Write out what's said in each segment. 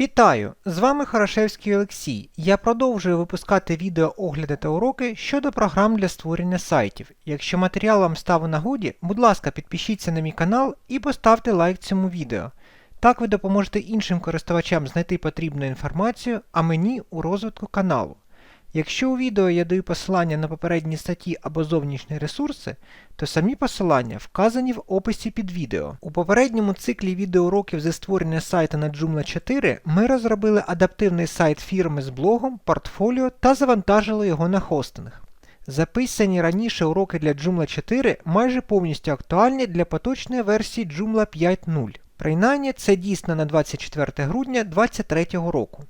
Вітаю! З вами Хорошевський Олексій. Я продовжую випускати відео огляди та уроки щодо програм для створення сайтів. Якщо матеріал вам став у нагоді, будь ласка, підпишіться на мій канал і поставте лайк цьому відео. Так ви допоможете іншим користувачам знайти потрібну інформацію, а мені у розвитку каналу. Якщо у відео я даю посилання на попередні статті або зовнішні ресурси, то самі посилання вказані в описі під відео. У попередньому циклі відеоуроків зі створення сайту на Joomla 4 ми розробили адаптивний сайт фірми з блогом, портфоліо та завантажили його на хостинг. Записані раніше уроки для Joomla 4 майже повністю актуальні для поточної версії Joomla 5.0. Принаймні це дійсно на 24 грудня 2023 року.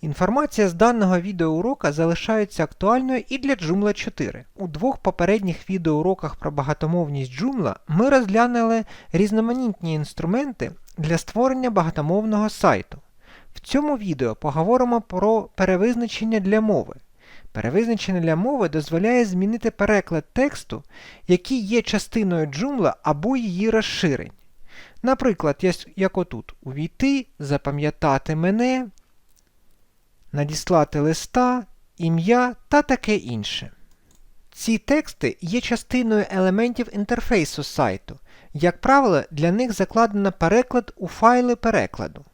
Інформація з даного відеоурока залишається актуальною і для Joomla 4. У двох попередніх відеоуроках про багатомовність Joomla ми розглянули різноманітні інструменти для створення багатомовного сайту. В цьому відео поговоримо про перевизначення для мови. Перевизначення для мови дозволяє змінити переклад тексту, який є частиною Joomla або її розширень. Наприклад, як отут увійти, запам'ятати мене, надіслати листа, ім'я та таке інше. Ці тексти є частиною елементів інтерфейсу сайту. Як правило, для них закладено переклад у файли перекладу.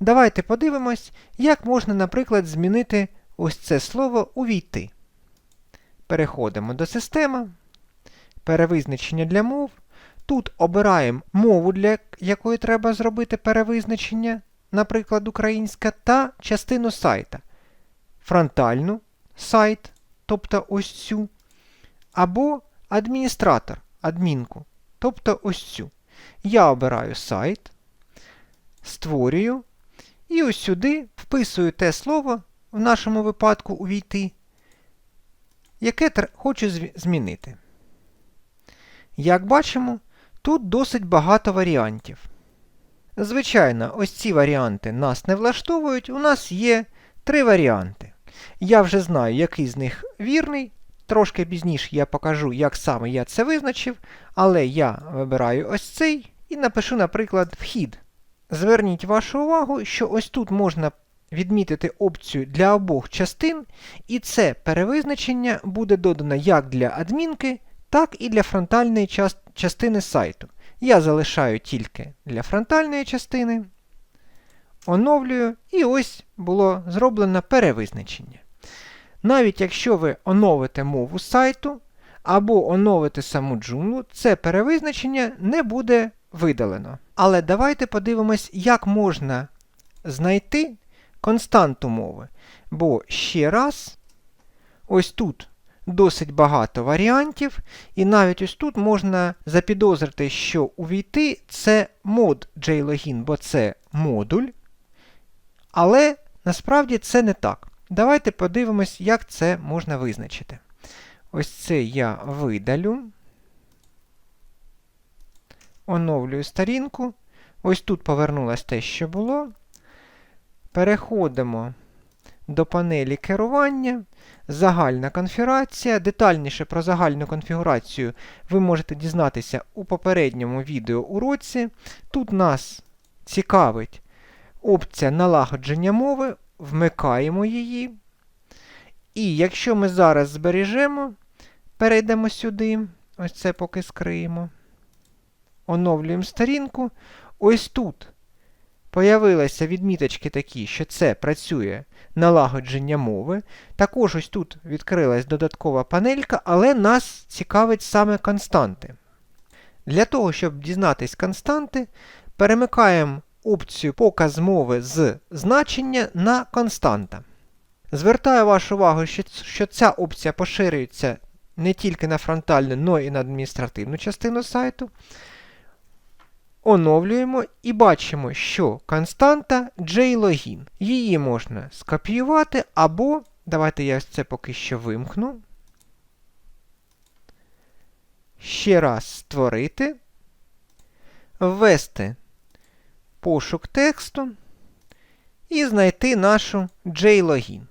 Давайте подивимось, як можна, наприклад, змінити ось це слово увійти. Переходимо до системи, перевизначення для мов. Тут обираємо мову, для якої треба зробити перевизначення, наприклад, українська, та частину сайта. Фронтальну сайт, тобто ось цю, або адміністратор, адмінку, тобто ось цю. Я обираю сайт, створюю, і ось сюди вписую те слово, в нашому випадку увійти, яке хочу змінити. Як бачимо, тут досить багато варіантів. Звичайно, ось ці варіанти нас не влаштовують. У нас є три варіанти. Я вже знаю, який з них вірний. Трошки пізніше я покажу, як саме я це визначив, але я вибираю ось цей і напишу, наприклад, вхід. Зверніть вашу увагу, що ось тут можна відмітити опцію для обох частин, і це перевизначення буде додано як для адмінки, так і для фронтальної частини сайту. Я залишаю тільки для фронтальної частини, оновлюю, і ось було зроблено перевизначення. Навіть якщо ви оновите мову сайту або оновите саму Joomla, це перевизначення не буде видалено. Але давайте подивимось, як можна знайти константу мови. Бо ще раз, ось тут досить багато варіантів, і навіть ось тут можна запідозрити, що увійти це мод JLogin, бо це модуль. Але насправді це не так. Давайте подивимось, як це можна визначити. Ось це я видалю. Оновлюю сторінку. Ось тут повернулося те, що було. Переходимо до панелі керування, загальна конфігурація. Детальніше про загальну конфігурацію ви можете дізнатися у попередньому відеоуроці. Тут нас цікавить опція налагодження мови, вмикаємо її. І якщо ми зараз збережемо, перейдемо сюди, ось це поки скриємо, оновлюємо сторінку. Ось тут появилися відміточки такі, що це працює налагодження мови. Також ось тут відкрилась додаткова панелька, але нас цікавить саме константи. Для того, щоб дізнатись константи, перемикаємо опцію показ мови з значення на константа. Звертаю вашу увагу, що ця опція поширюється не тільки на фронтальну, але й на адміністративну частину сайту. Оновлюємо і бачимо, що константа JLogin. Її можна скопіювати або, давайте я це поки що вимкну. Ще раз створити, ввести пошук тексту і знайти нашу JLogin.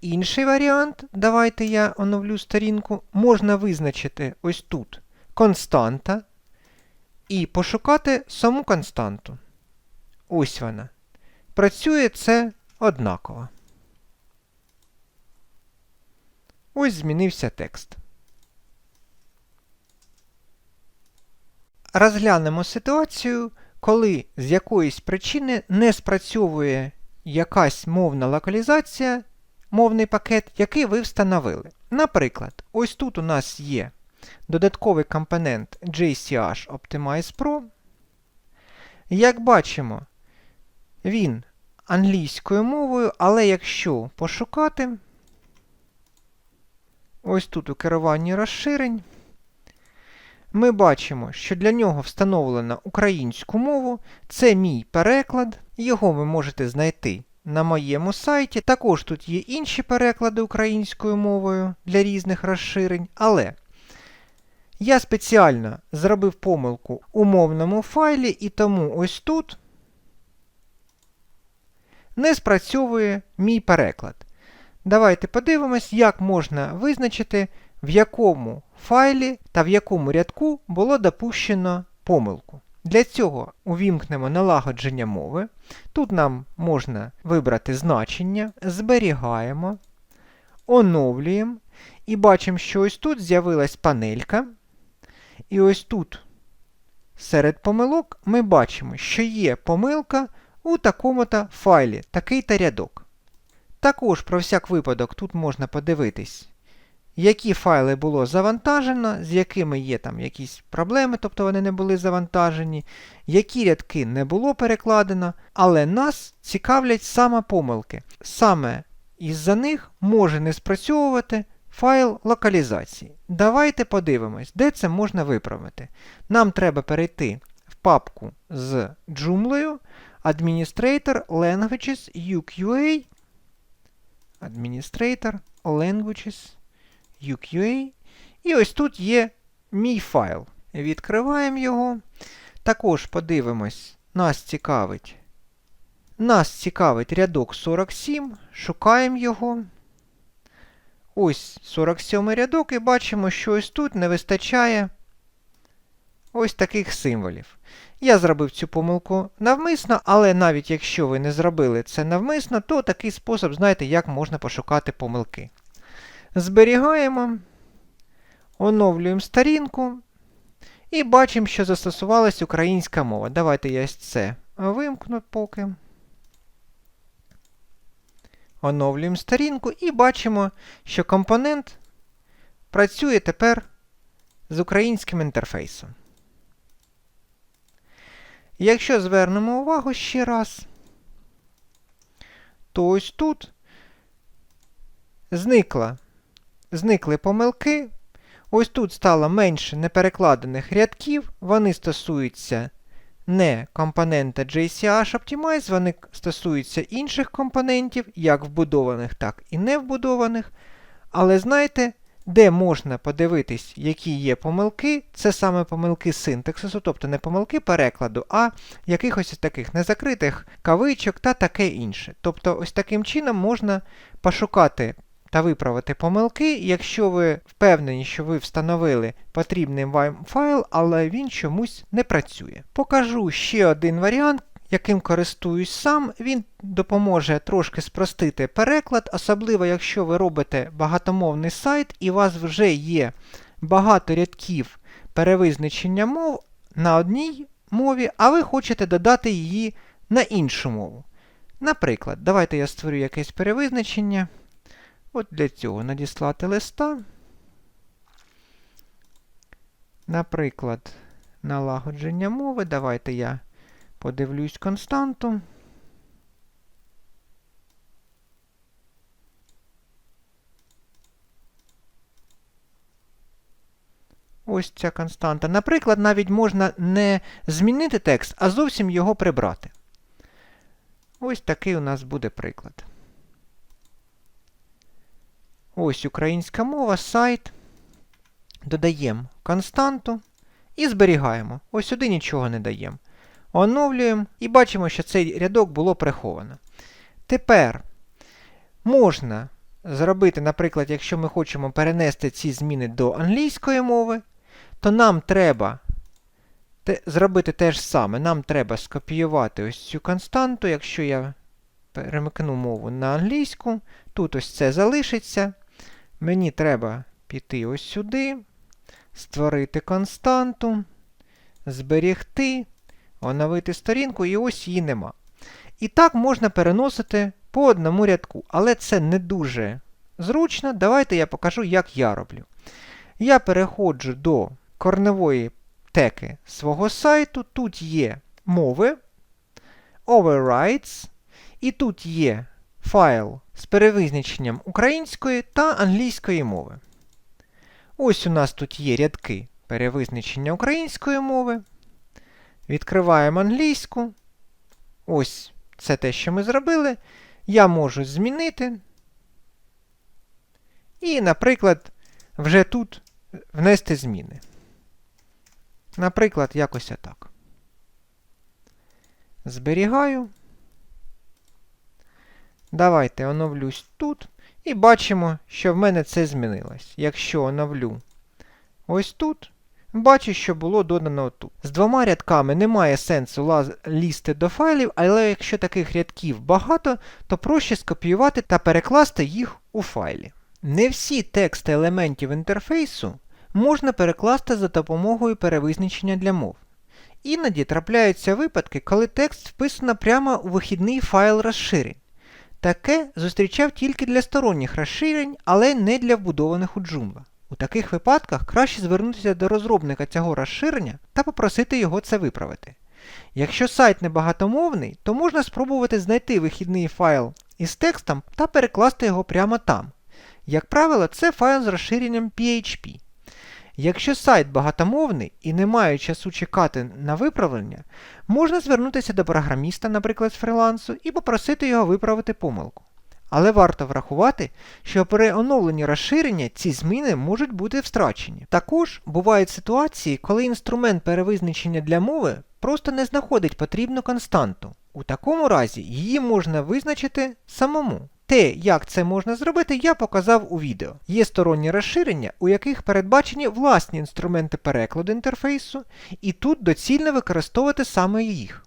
Інший варіант, давайте я оновлю сторінку, можна визначити ось тут константа і пошукати саму константу. Ось вона. працює це однаково. Ось змінився текст. Розглянемо ситуацію, коли з якоїсь причини не спрацьовує якась мовна локалізація, мовний пакет, який ви встановили. Наприклад, ось тут у нас є додатковий компонент JCH Optimize Pro. Як бачимо, він англійською мовою, але якщо пошукати, ось тут у керуванні розширень, ми бачимо, що для нього встановлено українську мову. Це мій переклад, його ви можете знайти на моєму сайті. Також тут є інші переклади українською мовою для різних розширень, але я спеціально зробив помилку у мовному файлі, і тому ось тут не спрацьовує мій переклад. Давайте подивимось, як можна визначити, в якому файлі та в якому рядку було допущено помилку. Для цього увімкнемо налагодження мови. Тут нам можна вибрати значення, зберігаємо, оновлюємо і бачимо, що ось тут з'явилась панелька. І ось тут серед помилок ми бачимо, що є помилка у такому-то файлі, такий-то рядок. Також про всяк випадок тут можна подивитись, які файли було завантажено, з якими є там якісь проблеми, тобто вони не були завантажені, які рядки не було перекладено, але нас цікавлять саме помилки. Саме із-за них може не спрацьовувати файл локалізації. Давайте подивимось, де це можна виправити. Нам треба перейти в папку з джумлею Administrator Languages UQA. Administrator Languages UQA. І ось тут є мій файл. Відкриваємо його. Також подивимось, нас цікавить. Нас цікавить рядок 47, шукаємо його. Ось 47 рядок, і бачимо, що ось тут не вистачає ось таких символів. Я зробив цю помилку навмисно, але навіть якщо ви не зробили це навмисно, то такий спосіб, знаєте, як можна пошукати помилки. Зберігаємо, оновлюємо сторінку і бачимо, що застосувалась українська мова. Давайте я це вимкну поки. Оновлюємо сторінку і бачимо, що компонент працює тепер з українським інтерфейсом. Якщо звернемо увагу ще раз, то ось тут зникла, зникли помилки. Ось тут стало менше неперекладених рядків, вони стосуються не компонента JCH Optimize, вони стосуються інших компонентів, як вбудованих, так і не вбудованих. Але знаєте, де можна подивитись, які є помилки, це саме помилки синтаксису, тобто не помилки перекладу, а якихось таких незакритих кавичок та таке інше. Тобто, ось таким чином можна пошукати та виправити помилки, якщо ви впевнені, що ви встановили потрібний вам файл, але він чомусь не працює. Покажу ще один варіант, яким користуюсь сам, він допоможе трошки спростити переклад, особливо якщо ви робите багатомовний сайт і у вас вже є багато рядків перевизначення мов на одній мові, а ви хочете додати її на іншу мову. Наприклад, давайте я створю якесь перевизначення. От для цього надіслати листа. Наприклад, налагодження мови. Давайте я подивлюсь константу. Ось ця константа. Наприклад, навіть можна не змінити текст, а зовсім його прибрати. Ось такий у нас буде приклад. Ось українська мова, сайт. Додаємо константу і зберігаємо. Ось сюди нічого не даємо. Оновлюємо і бачимо, що цей рядок було приховано. Тепер можна зробити, наприклад, якщо ми хочемо перенести ці зміни до англійської мови, то нам треба те, зробити те ж саме. Нам треба скопіювати ось цю константу, якщо я перемикну мову на англійську. Тут ось це залишиться. Мені треба піти ось сюди, створити константу, зберігти, оновити сторінку, і ось її нема. І так можна переносити по одному рядку, але це не дуже зручно. Давайте я покажу, як я роблю. Я переходжу до корневої теки свого сайту. Тут є мови, overrides, і тут є файл з перевизначенням української та англійської мови. Ось у нас тут є рядки перевизначення української мови. Відкриваємо англійську. Ось це те, що ми зробили. Я можу змінити. І, наприклад, вже тут внести зміни. Наприклад, якось отак. Зберігаю. Давайте оновлюсь тут. І бачимо, що в мене це змінилось. Якщо оновлю ось тут, бачу, що було додано тут. З двома рядками немає сенсу лізти до файлів, але якщо таких рядків багато, то проще скопіювати та перекласти їх у файлі. Не всі тексти елементів інтерфейсу можна перекласти за допомогою перевизначення для мов. Іноді трапляються випадки, коли текст вписано прямо у вихідний файл розширень. Таке зустрічав тільки для сторонніх розширень, але не для вбудованих у Joomla. У таких випадках краще звернутися до розробника цього розширення та попросити його це виправити. Якщо сайт не багатомовний, то можна спробувати знайти вихідний файл із текстом та перекласти його прямо там. Як правило, це файл з розширенням PHP. Якщо сайт багатомовний і не має часу чекати на виправлення, можна звернутися до програміста, наприклад, з фрилансу, і попросити його виправити помилку. Але варто врахувати, що при оновленні розширення ці зміни можуть бути втрачені. Також бувають ситуації, коли інструмент перевизначення для мови просто не знаходить потрібну константу. У такому разі її можна визначити самому. Те, як це можна зробити, я показав у відео. Є сторонні розширення, у яких передбачені власні інструменти перекладу інтерфейсу, і тут доцільно використовувати саме їх.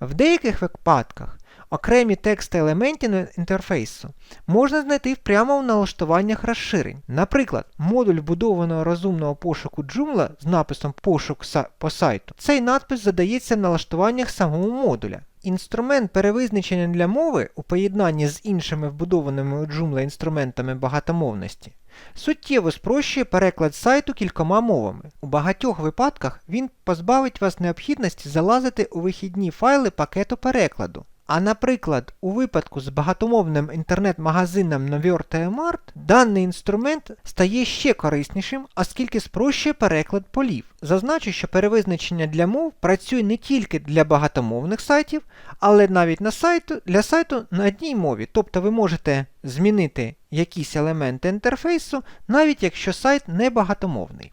В деяких випадках окремі тексти елементів інтерфейсу можна знайти прямо в налаштуваннях розширень. Наприклад, модуль вбудованого розумного пошуку Joomla з написом Пошук по сайту. Цей надпис задається в налаштуваннях самого модуля. Інструмент перевизначення для мови у поєднанні з іншими вбудованими у Joomla інструментами багатомовності суттєво спрощує переклад сайту кількома мовами. У багатьох випадках він позбавить вас необхідності залазити у вихідні файли пакету перекладу. А наприклад, у випадку з багатомовним інтернет-магазином Mart даний інструмент стає ще кориснішим, оскільки спрощує переклад полів. Зазначу, що перевизначення для мов працює не тільки для багатомовних сайтів, але навіть на сайту, для сайту на одній мові. Тобто ви можете змінити якісь елементи інтерфейсу, навіть якщо сайт не багатомовний.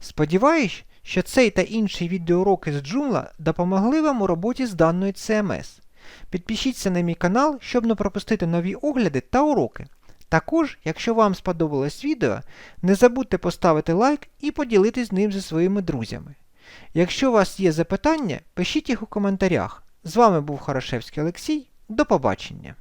Сподіваюсь, що цей та інші відеоуроки з Joomla допомогли вам у роботі з даною CMS. Підпишіться на мій канал, щоб не пропустити нові огляди та уроки. Також, якщо вам сподобалось відео, не забудьте поставити лайк і поділитись ним зі своїми друзями. Якщо у вас є запитання, пишіть їх у коментарях. З вами був Хорошевський Олексій. До побачення!